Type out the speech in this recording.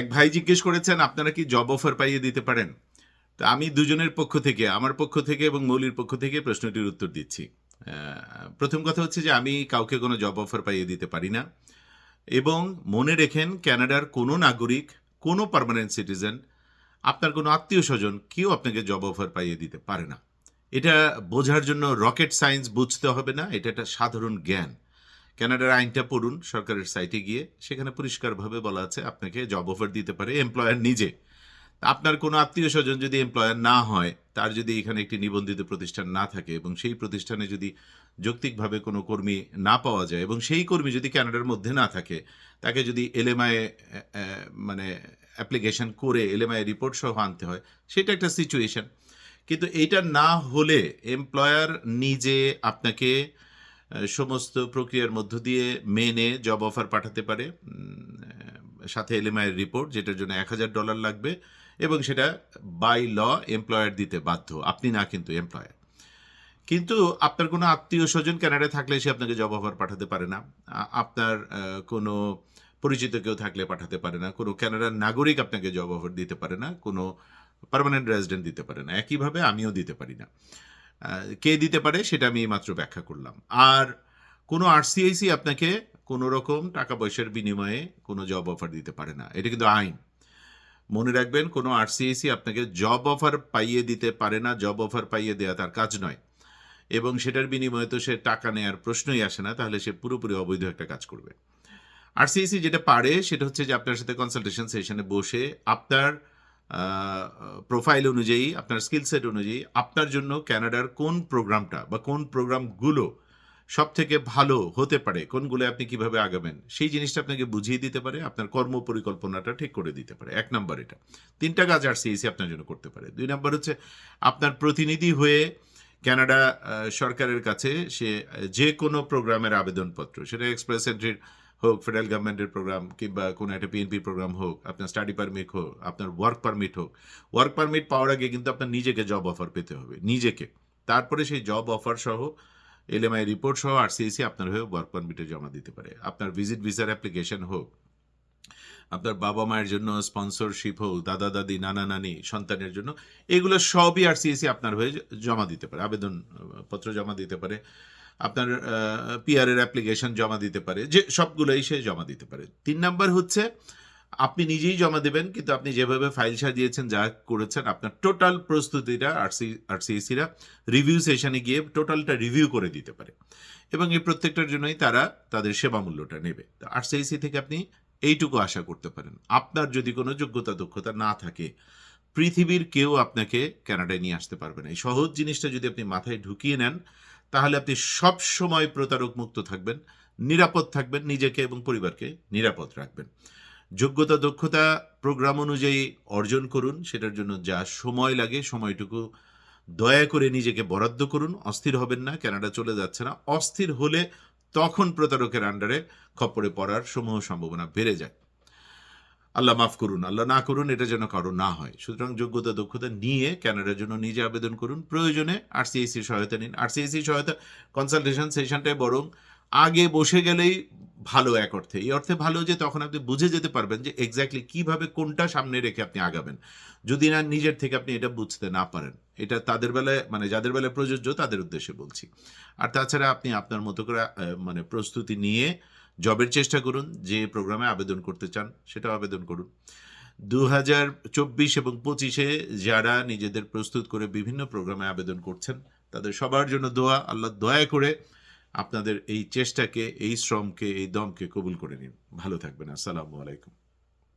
এক ভাই জিজ্ঞেস করেছেন, আপনারা কি জব অফার পাইয়ে দিতে পারেন? তো আমি দুজনের পক্ষ থেকে, আমার পক্ষ থেকে এবং মৌলির পক্ষ থেকে প্রশ্নটির উত্তর দিচ্ছি। প্রথম কথা হচ্ছে যে আমি কাউকে কোনো জব অফার পাইয়ে দিতে পারি না এবং মনে রেখেন কানাডার কোনো নাগরিক, কোনো পার্মানেন্ট সিটিজেন আপনার কোনো আত্মীয় স্বজন কেউ আপনাকে জব অফার পাইয়ে দিতে পারে না। এটা বোঝার জন্য রকেট সায়েন্স বুঝতে হবে না, এটা একটা সাধারণ জ্ঞান। কানাডার আইনটা পড়ুন, সরকারের সাইটে গিয়ে। সেখানে পরিষ্কারভাবে বলা আছে, আপনাকে জব অফার দিতে পারে এমপ্লয়ার নিজে। আপনার কোনো আত্মীয় স্বজন যদি এমপ্লয়ার না হয়, তার যদি এখানে একটি নিবন্ধিত প্রতিষ্ঠান না থাকে এবং সেই প্রতিষ্ঠানে যদি যৌক্তিকভাবে কোনো কর্মী না পাওয়া যায় এবং সেই কর্মী যদি কানাডার মধ্যে না থাকে, তাকে যদি এলএমআই মানে অ্যাপ্লিকেশন করে এলএমআই রিপোর্ট সহ আনতে হয়, সেটা একটা সিচুয়েশন কিন্তু এইটা না হলে এমপ্লয়ার নিজে আপনাকে সমস্ত প্রক্রিয়ার মধ্য দিয়ে মেনে জব অফার পাঠাতে পারে সাথে এলএমআই রিপোর্ট যেটার জন্য এক হাজার ডলার লাগবে, এবং সেটা বাই ল এমপ্লয়ার দিতে বাধ্য। আপনি না কিন্তু এমপ্লয়ার কিন্তু আপনার কোনো আত্মীয় স্বজন কানাডায় থাকলে সে আপনাকে জব অফার পাঠাতে পারে না। আপনার কোনো পরিচিত কেউ থাকলে পাঠাতে পারে না। কোনো কানাডার নাগরিক আপনাকে জব অফার দিতে পারে না। কোনো পার্মানেন্ট রেজিডেন্ট দিতে পারে না। একইভাবে আমিও দিতে পারি না। কে দিতে পারে সেটা আমি মাত্র ব্যাখ্যা করলাম। আর কোনো আরসিআইসি আপনাকে কোনো রকম টাকা পয়সার বিনিময়ে কোনো জব অফার দিতে পারে না। এটা কিন্তু আইন। মনে রাখবেন, কোনো আরসিআইসি আপনাকে জব অফার পাইয়ে দিতে পারে না জব অফার পাইয়ে দেওয়া তার কাজ নয়। এবং সেটার বিনিময়ে তো সে টাকা নেওয়ার প্রশ্নই আসে না, তাহলে সে পুরোপুরি অবৈধ একটা কাজ করবে। আরসিআইসি যেটা পারে, সেটা হচ্ছে যে আপনার সাথে কনসালটেশন সেশনে বসে আপনার প্রোফাইল অনুযায়ী আপনার স্কিল সেট অনুযায়ী আপনার জন্য ক্যানাডার কোন প্রোগ্রামটা বা কোন প্রোগ্রামগুলো সব থেকে ভালো হতে পারে কোনগুলো আপনি কীভাবে আগাবেন সেই জিনিসটা আপনাকে বুঝিয়ে দিতে পারে আপনার কর্ম পরিকল্পনাটা ঠিক করে দিতে পারে। এক নম্বর এটা। তিনটা কাজ আর সিএসি আপনার জন্য করতে পারে। দুই নম্বর হচ্ছে আপনার প্রতিনিধি হয়ে আহ, সরকারের কাছে সে যে কোনো প্রোগ্রামের আবেদনপত্র সেটা এক্সপ্রেস এন্ট্রির হোক ফেডারেল গভর্নমেন্টের প্রোগ্রাম কিংবা কোনো একটা পিএনপি প্রোগ্রাম হোক, আপনার স্টাডি পারমিট হোক, আপনার ওয়ার্ক পারমিট হোক ওয়ার্ক পারমিট পাওয়ার আগে কিন্তু আপনার নিজেকে জব অফার পেতে হবে, নিজেকে। তারপরে সেই জব অফার সহ এলএমআই রিপোর্ট সহ আর সিএসি আপনার হয়ে ওয়ার্ক পারমিটে জমা দিতে পারে। আপনার ভিজিট ভিসার অ্যাপ্লিকেশন হোক, আপনার বাবা মায়ের জন্য স্পন্সরশিপ হোক, দাদা, দাদি, নানা, নানি, সন্তানের জন্য, এগুলো সবই আর সিএসি আপনার হয়ে জমা দিতে পারে আবেদন পত্র জমা দিতে পারে। আপনার পিআর এর অ্যাপ্লিকেশন জমা দিতে পারে, যে সবগুলোই সে জমা দিতে পারে। তিন নাম্বার হচ্ছে, আপনি নিজেই জমা দেবেন, কিন্তু আপনি যেভাবে ফাইল সাজিয়েছেন, যা করেছেন, আপনার টোটাল প্রস্তুতিটা আরসি আরসিএসিরা রিভিউ সেশনে গিয়ে টোটালটা রিভিউ করে দিতে পারে। এবং এই প্রত্যেকটার জন্যই তারা তাদের সেবা মূল্যটা নেবে। তো আরসিআইসি থেকে আপনি এইটুকু আশা করতে পারেন। আপনার যদি কোনো যোগ্যতা, দক্ষতা না থাকে, পৃথিবীর কেউ আপনাকে ক্যানাডায় নিয়ে আসতে পারবে না। এই সহজ জিনিসটা যদি আপনি মাথায় ঢুকিয়ে নেন তাহলে আপনি সব সময় প্রতারক মুক্ত থাকবেন, নিরাপদ থাকবেন নিজেকে এবং পরিবারকে নিরাপদ রাখবেন। যোগ্যতা, দক্ষতা প্রোগ্রাম অনুযায়ী অর্জন করুন, সেটার জন্য যা সময় লাগে সময়টুকু দয়া করে নিজেকে বরাদ্দ করুন, অস্থির হবেন না, কানাডা চলে যাচ্ছে না, অস্থির হলে তখন প্রতারকের আন্ডারে খপ্পরে পড়ার সমূহ সম্ভাবনা বেড়ে যায়। আল্লাহ মাফ করুন, আল্লাহ না করুন, এটা যেন কারও না হয়। সুতরাং যোগ্যতা, দক্ষতা নিয়ে ক্যানাডার জন্য নিজে আবেদন করুন। প্রয়োজনে আরসিআইসির সহায়তা নিন। আরসিআইসির সহায়তা কনসালটেশন সেশনটায় বরং আগে বসে গেলেই ভালো এক অর্থে। এই অর্থে ভালো যে তখন আপনি বুঝে যেতে পারবেন যে এক্স্যাক্টলি কীভাবে কোনটা সামনে রেখে আপনি আগাবেন। যদি না নিজের থেকে আপনি এটা বুঝতে না পারেন, এটা তাদের বেলায় মানে যাদের বেলায় প্রযোজ্য, তাদের উদ্দেশ্যে বলছি। আর তাছাড়া আপনি আপনার মতো করে মানে প্রস্তুতি নিয়ে জবের চেষ্টা করুন, যে প্রোগ্রামে আবেদন করতে চান সেটা আবেদন করুন। দু হাজার চব্বিশ এবং পঁচিশে যারা নিজেদের প্রস্তুত করে বিভিন্ন প্রোগ্রামে আবেদন করছেন, তাদের সবার জন্য দোয়া, আল্লাহ দয়া করে আপনাদের এই চেষ্টাকে, এই শ্রমকে, এই দমকে কবুল করে নিন। ভালো থাকবেন। আসসালামু আলাইকুম।